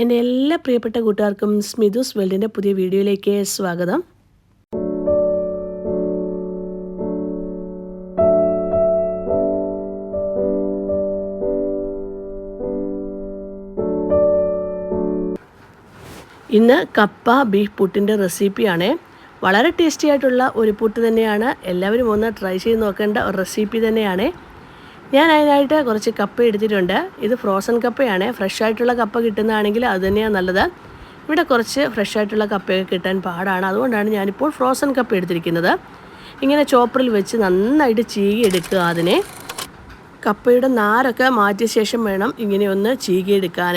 എന്റെ എല്ലാ പ്രിയപ്പെട്ട കൂട്ടുകാർക്കും സ്മിതുസ് വേൾഡിന്റെ പുതിയ വീഡിയോയിലേക്ക് സ്വാഗതം. ഇന്ന് കപ്പ ബീഫ് പുട്ടിന്റെ റെസിപ്പിയാണ്. വളരെ ടേസ്റ്റി ആയിട്ടുള്ള ഒരു പുട്ട് തന്നെയാണ്. എല്ലാവരും ഒന്ന് ട്രൈ ചെയ്ത് നോക്കേണ്ട ഒരു റെസിപ്പി തന്നെയാണ്. ഞാൻ അതിനായിട്ട് കുറച്ച് കപ്പ എടുത്തിട്ടുണ്ട്. ഇത് ഫ്രോസൺ കപ്പയാണ്. ഫ്രഷ് ആയിട്ടുള്ള കപ്പ കിട്ടുന്നതാണെങ്കിൽ അത് തന്നെയാണ് നല്ലത്. ഇവിടെ കുറച്ച് ഫ്രഷ് ആയിട്ടുള്ള കപ്പയൊക്കെ കിട്ടാൻ പാടാണ്. അതുകൊണ്ടാണ് ഞാനിപ്പോൾ ഫ്രോസൺ കപ്പ എടുത്തിരിക്കുന്നത്. ഇങ്ങനെ ചോപ്പറിൽ വെച്ച് നന്നായിട്ട് ചീകി എടുക്കുക അതിനെ. കപ്പയുടെ നാരൊക്കെ മാറ്റിയ ശേഷം വേണം ഇങ്ങനെ ഒന്ന് ചീകിയെടുക്കാൻ.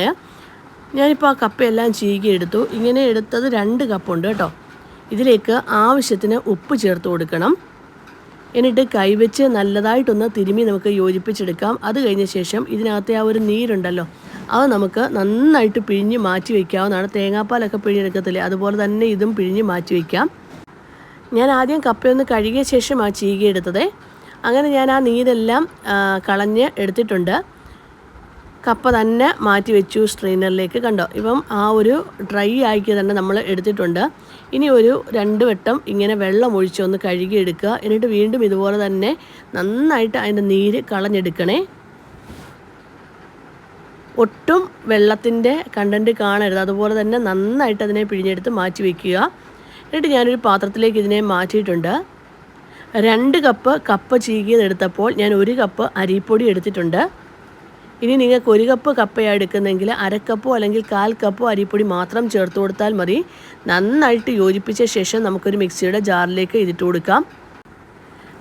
ഞാനിപ്പോൾ ആ കപ്പയെല്ലാം ചീകിയെടുത്തു. ഇങ്ങനെ എടുത്തത് രണ്ട് കപ്പുണ്ട് കേട്ടോ. ഇതിലേക്ക് ആവശ്യത്തിന് ഉപ്പ് ചേർത്ത് കൊടുക്കണം. എന്നിട്ട് കൈവച്ച് നല്ലതായിട്ടൊന്ന് തിരുമി നമുക്ക് യോജിപ്പിച്ചെടുക്കാം. അത് കഴിഞ്ഞ ശേഷം ഇതിനകത്തെ ആ ഒരു നീരുണ്ടല്ലോ അത് നമുക്ക് നന്നായിട്ട് പിഴിഞ്ഞ് മാറ്റി വയ്ക്കാവുന്നതാണ് തേങ്ങാപ്പാലൊക്കെ പിഴിഞ്ഞെടുക്കത്തില്ലേ അതുപോലെ തന്നെ ഇതും പിഴിഞ്ഞ് മാറ്റി വയ്ക്കാം ഞാൻ ആദ്യം കപ്പയൊന്ന് കഴുകിയ ശേഷം ആ ചീകിയെടുത്തത് അങ്ങനെ ഞാൻ ആ നീരെല്ലാം കളഞ്ഞ് എടുത്തിട്ടുണ്ട്. കപ്പ തന്നെ മാറ്റി വെച്ചു സ്ട്രെയിനറിലേക്ക്. കണ്ടോ ഇപ്പം ആ ഒരു ഡ്രൈ ആക്കി തന്നെ നമ്മൾ എടുത്തിട്ടുണ്ട്. ഇനി ഒരു രണ്ട് വട്ടം ഇങ്ങനെ വെള്ളം ഒഴിച്ചൊന്ന് കഴുകിയെടുക്കുക. എന്നിട്ട് വീണ്ടും ഇതുപോലെ തന്നെ നന്നായിട്ട് അതിന്റെ നീര് കളഞ്ഞെടുക്കണേ. ഒട്ടും വെള്ളത്തിന്റെ കണ്ടന്റ് കാണരുത്. അതുപോലെ തന്നെ നന്നായിട്ട് അതിനെ പിഴിഞ്ഞെടുത്ത് മാറ്റി വയ്ക്കുക എന്നിട്ട് ഞാനൊരു പാത്രത്തിലേക്ക് ഇതിനെ മാറ്റിയിട്ടുണ്ട്. രണ്ട് കപ്പ് കപ്പ ചീകിയതെടുത്തപ്പോൾ ഞാൻ ഒരു കപ്പ് അരിപ്പൊടി എടുത്തിട്ടുണ്ട്. ഇനി നിങ്ങൾക്ക് ഒരു കപ്പ് കപ്പയാണ് എടുക്കുന്നതെങ്കിൽ അരക്കപ്പോ അല്ലെങ്കിൽ കാൽ കപ്പോ അരിപ്പൊടി മാത്രം ചേർത്ത് കൊടുത്താൽ മതി. നന്നായിട്ട് യോജിപ്പിച്ച ശേഷം നമുക്കൊരു മിക്സിയുടെ ജാറിലേക്ക് ഇതിട്ട് കൊടുക്കാം.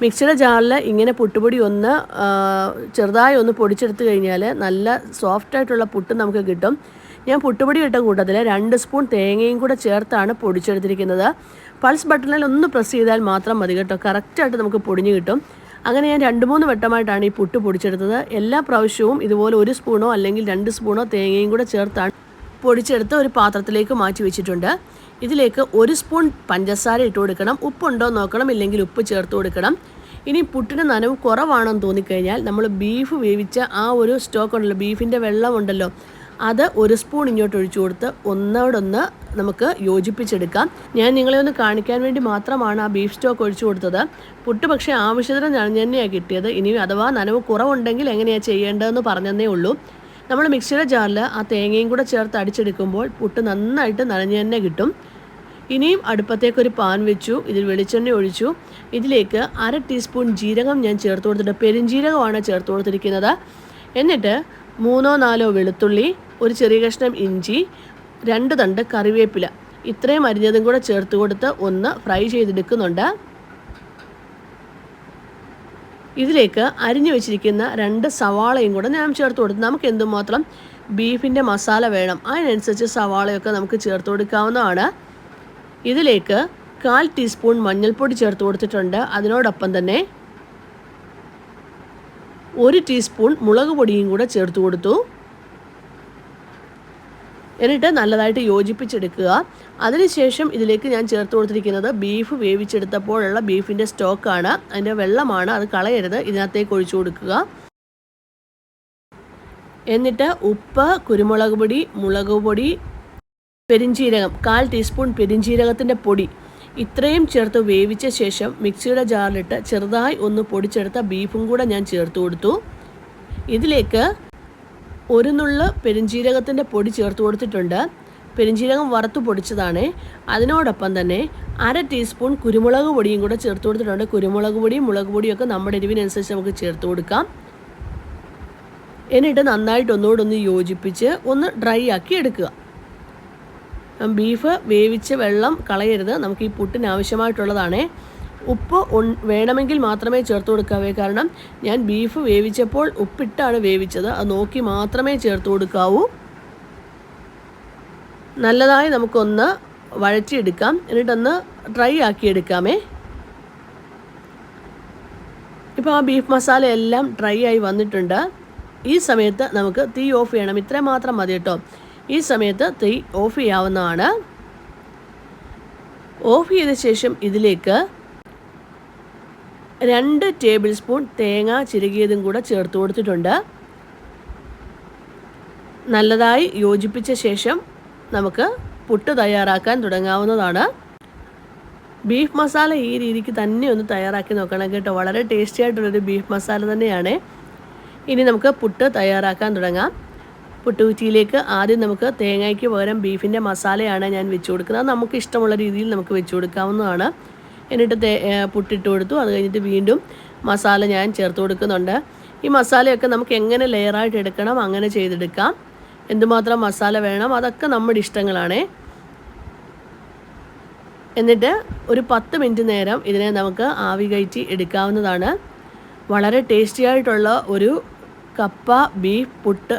മിക്സിയുടെ ജാറിൽ ഇങ്ങനെ പുട്ടുപൊടി ഒന്ന് ചെറുതായി ഒന്ന് പൊടിച്ചെടുത്ത് കഴിഞ്ഞാൽ നല്ല സോഫ്റ്റ് ആയിട്ടുള്ള പുട്ട് നമുക്ക് കിട്ടും. ഞാൻ പുട്ടുപൊടി ഇട്ട കൂട്ടത്തിൽ രണ്ട് സ്പൂൺ തേങ്ങയും കൂടെ ചേർത്താണ് പൊടിച്ചെടുത്തിരിക്കുന്നത്. പൾസ് ബട്ടണിൽ ഒന്ന് പ്രസ് ചെയ്താൽ മാത്രം മതി കേട്ടോ. കറക്റ്റായിട്ട് നമുക്ക് പൊടിഞ്ഞ് കിട്ടും. അങ്ങനെ ഞാൻ രണ്ട് മൂന്ന് വട്ടമായിട്ടാണ് ഈ പുട്ട് പൊടിച്ചെടുത്തത്. എല്ലാ പ്രാവശ്യവും ഇതുപോലെ ഒരു സ്പൂണോ അല്ലെങ്കിൽ രണ്ട് സ്പൂണോ തേങ്ങയും കൂടെ ചേർത്താണ് പൊടിച്ചെടുത്ത് ഒരു പാത്രത്തിലേക്ക് മാറ്റി വെച്ചിട്ടുണ്ട്. ഇതിലേക്ക് ഒരു സ്പൂൺ പഞ്ചസാര ഇട്ട് കൊടുക്കണം. ഉപ്പുണ്ടോ നോക്കണം. ഇല്ലെങ്കിൽ ഉപ്പ് ചേർത്ത് കൊടുക്കണം. ഇനി പുട്ടിന് നനവ് കുറവാണെന്ന് തോന്നിക്കഴിഞ്ഞാൽ നമ്മൾ ബീഫ് വേവിച്ച ആ ഒരു സ്റ്റോക്ക് ഉണ്ടല്ലോ. ബീഫിന്റെ വെള്ളം ഉണ്ടല്ലോ അത് ഒരു സ്പൂൺ ഇങ്ങോട്ട് ഒഴിച്ചു കൊടുത്ത് ഒന്നോടൊന്ന് നമുക്ക് യോജിപ്പിച്ചെടുക്കാം. ഞാൻ നിങ്ങളെ ഒന്ന് കാണിക്കാൻ വേണ്ടി മാത്രമാണ് ആ ബീഫ് സ്റ്റോക്ക് ഒഴിച്ചു കൊടുത്തത്. പുട്ട് പക്ഷേ ആവശ്യത്തിന് നനഞ്ഞെണ്ണയാണ് കിട്ടിയത്. ഇനി അഥവാ നനവ് കുറവുണ്ടെങ്കിൽ എങ്ങനെയാണ് ചെയ്യേണ്ടതെന്ന് പറഞ്ഞതേ ഉള്ളൂ. നമ്മൾ മിക്സിയുടെ ജാറിൽ ആ തേങ്ങയും കൂടെ ചേർത്ത് അടിച്ചെടുക്കുമ്പോൾ പുട്ട് നന്നായിട്ട് നനഞ്ഞു തന്നെ കിട്ടും. ഇനിയും അടുപ്പത്തേക്കൊരു പാൻ വെച്ചു ഇതിൽ വെളിച്ചെണ്ണ ഒഴിച്ചു. ഇതിലേക്ക് അര ടീസ്പൂൺ ജീരകം ഞാൻ ചേർത്ത് കൊടുത്തിട്ടുണ്ട്. പെരുംജീരകമാണ് ചേർത്ത് കൊടുത്തിരിക്കുന്നത്. എന്നിട്ട് മൂന്നോ നാലോ വെളുത്തുള്ളി ഒരു ചെറിയ കഷ്ണം ഇഞ്ചി രണ്ട് തണ്ട് കറിവേപ്പില. ഇത്രയും അരിഞ്ഞതും കൂടെ ചേർത്ത് കൊടുത്ത് ഒന്ന് ഫ്രൈ ചെയ്തെടുക്കുന്നുണ്ട്. ഇതിലേക്ക് അരിഞ്ഞു വെച്ചിരിക്കുന്ന രണ്ട് സവാളയും കൂടെ ഞാൻ ചേർത്ത് കൊടുത്തു. നമുക്ക് എന്തുമാത്രം ബീഫിന്റെ മസാല വേണം അതിനനുസരിച്ച് സവാളയൊക്കെ നമുക്ക് ചേർത്ത് കൊടുക്കാവുന്നതാണ്. ഇതിലേക്ക് കാൽ ടീസ്പൂൺ മഞ്ഞൾപ്പൊടി ചേർത്ത് കൊടുത്തിട്ടുണ്ട്. അതിനോടൊപ്പം തന്നെ ഒരു ടീസ്പൂൺ മുളക് പൊടിയും കൂടെ ചേർത്ത് കൊടുത്തു. എന്നിട്ട് നല്ലതായിട്ട് യോജിപ്പിച്ചെടുക്കുക. അതിനുശേഷം ഇതിലേക്ക് ഞാൻ ചേർത്ത് കൊടുത്തിരിക്കുന്നത് ബീഫ് വേവിച്ചെടുത്തപ്പോഴുള്ള ബീഫിന്റെ സ്റ്റോക്കാണ് അതിന്റെ വെള്ളമാണ്. അത് കളയരുത്. ഇതിനകത്തേക്ക് ഒഴിച്ചു കൊടുക്കുക. എന്നിട്ട് ഉപ്പ് കുരുമുളക് പൊടി മുളക് പൊടി പെരിഞ്ചീരകം കാൽ ടീസ്പൂൺ പെരിഞ്ചീരകത്തിന്റെ പൊടി ഇത്രയും ചേർത്ത് വേവിച്ച ശേഷം മിക്സിയുടെ ജാറിലിട്ട് ചെറുതായി ഒന്ന് പൊടിച്ചെടുത്ത ബീഫും കൂടെ ഞാൻ ചേർത്ത് കൊടുത്തു. ഇതിലേക്ക് ഒരു നുള്ള് പെരിഞ്ചീരകത്തിന്റെ പൊടി ചേർത്ത് കൊടുത്തിട്ടുണ്ട്. പെരിഞ്ചീരകം വറുത്ത് പൊടിച്ചതാണ്. അതിനോടൊപ്പം തന്നെ അര ടീസ്പൂൺ കുരുമുളക് പൊടിയും കൂടെ ചേർത്ത് കൊടുത്തിട്ടുണ്ട്. കുരുമുളക് പൊടിയും മുളക് പൊടിയും നമ്മുടെ എരിവിനനുസരിച്ച് നമുക്ക് ചേർത്ത് കൊടുക്കാം. എന്നിട്ട് നന്നായിട്ട് ഒന്നുകൂടെ ഒന്ന് യോജിപ്പിച്ച് ഒന്ന് ഡ്രൈ ആക്കി എടുക്കുക. ബീഫ് വേവിച്ച് വെള്ളം കളയരുത്. നമുക്ക് ഈ പുട്ടിന് ആവശ്യമായിട്ടുള്ളതാണ്. ഉപ്പ് വേണമെങ്കിൽ മാത്രമേ ചേർത്ത് കൊടുക്കാവേ. കാരണം ഞാൻ ബീഫ് വേവിച്ചപ്പോൾ ഉപ്പിട്ടാണ് വേവിച്ചത്. അത് നോക്കി മാത്രമേ ചേർത്ത് കൊടുക്കാവൂ. നല്ലതായി നമുക്കൊന്ന് വഴറ്റിയെടുക്കാം. എന്നിട്ടൊന്ന് ഡ്രൈ ആക്കിയെടുക്കാമേ. ഇപ്പോൾ ആ ബീഫ് മസാല എല്ലാം ഡ്രൈ ആയി വന്നിട്ടുണ്ട്. ഈ സമയത്ത് നമുക്ക് തീ ഓഫ് ചെയ്യണം. ഇത്രയും മാത്രം മതി കേട്ടോ. ഈ സമയത്ത് തീ ഓഫ് ചെയ്യാവുന്നതാണ്. ഓഫ് ചെയ്ത ശേഷം ഇതിലേക്ക് രണ്ട് ടേബിൾ സ്പൂൺ തേങ്ങ ചിരുകിയതും കൂടെ ചേർത്ത് കൊടുത്തിട്ടുണ്ട്. നല്ലതായി യോജിപ്പിച്ച ശേഷം നമുക്ക് പുട്ട് തയ്യാറാക്കാൻ തുടങ്ങാവുന്നതാണ്. ബീഫ് മസാല ഈ രീതിക്ക് തന്നെ ഒന്ന് തയ്യാറാക്കി നോക്കണം കേട്ടോ. വളരെ ടേസ്റ്റി ആയിട്ടുള്ളൊരു ബീഫ് മസാല തന്നെയാണ്. ഇനി നമുക്ക് പുട്ട് തയ്യാറാക്കാൻ തുടങ്ങാം. പുട്ടുകുറ്റിയിലേക്ക് ആദ്യം നമുക്ക് തേങ്ങയ്ക്ക് പകരം ബീഫിന്റെ മസാലയാണ് ഞാൻ വെച്ച് കൊടുക്കുന്നത്. നമുക്ക് ഇഷ്ടമുള്ള രീതിയിൽ നമുക്ക് വെച്ച് കൊടുക്കാവുന്നതാണ്. എന്നിട്ട് തേ പുട്ടിട്ട് കൊടുത്തു. അത് കഴിഞ്ഞിട്ട് വീണ്ടും മസാല ഞാൻ ചേർത്ത് കൊടുക്കുന്നുണ്ട്. ഈ മസാലയൊക്കെ നമുക്ക് എങ്ങനെ ലെയറായിട്ട് എടുക്കണം അങ്ങനെ ചെയ്തെടുക്കാം. എന്തുമാത്രം മസാല വേണം അതൊക്കെ നമ്മുടെ ഇഷ്ടങ്ങളാണ്. എന്നിട്ട് ഒരു പത്ത് മിനിറ്റ് നേരം ഇതിനെ നമുക്ക് ആവി കയറ്റി എടുക്കാവുന്നതാണ്. വളരെ ടേസ്റ്റി ആയിട്ടുള്ള ഒരു കപ്പ ബീഫ് പുട്ട്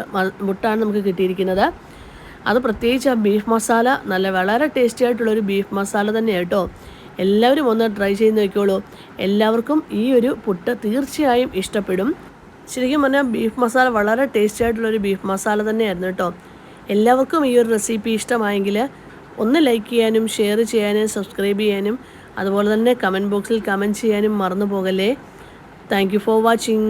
മുട്ടാണ് നമുക്ക് കിട്ടിയിരിക്കുന്നത്. അത് പ്രത്യേകിച്ച് ആ ബീഫ് മസാല നല്ല വളരെ ടേസ്റ്റി ആയിട്ടുള്ളൊരു ബീഫ് മസാല തന്നെയാണ് കേട്ടോ എല്ലാവരും ഒന്ന് ട്രൈ ചെയ്ത് നോക്കിയോളൂ എല്ലാവർക്കും ഈ ഒരു പുട്ട് തീർച്ചയായും ഇഷ്ടപ്പെടും. ശരിക്കും പറഞ്ഞാൽ ബീഫ് മസാല വളരെ ടേസ്റ്റി ആയിട്ടുള്ളൊരു ബീഫ് മസാല തന്നെയായിരുന്നു കേട്ടോ. എല്ലാവർക്കും ഈ ഒരു റെസിപ്പി ഇഷ്ടമായെങ്കിൽ ഒന്ന് ലൈക്ക് ചെയ്യാനും ഷെയർ ചെയ്യാനും സബ്സ്ക്രൈബ് ചെയ്യാനും അതുപോലെ തന്നെ കമന്റ് ബോക്സിൽ കമന്റ് ചെയ്യാനും മറന്നു പോകല്ലേ. Thank for watching.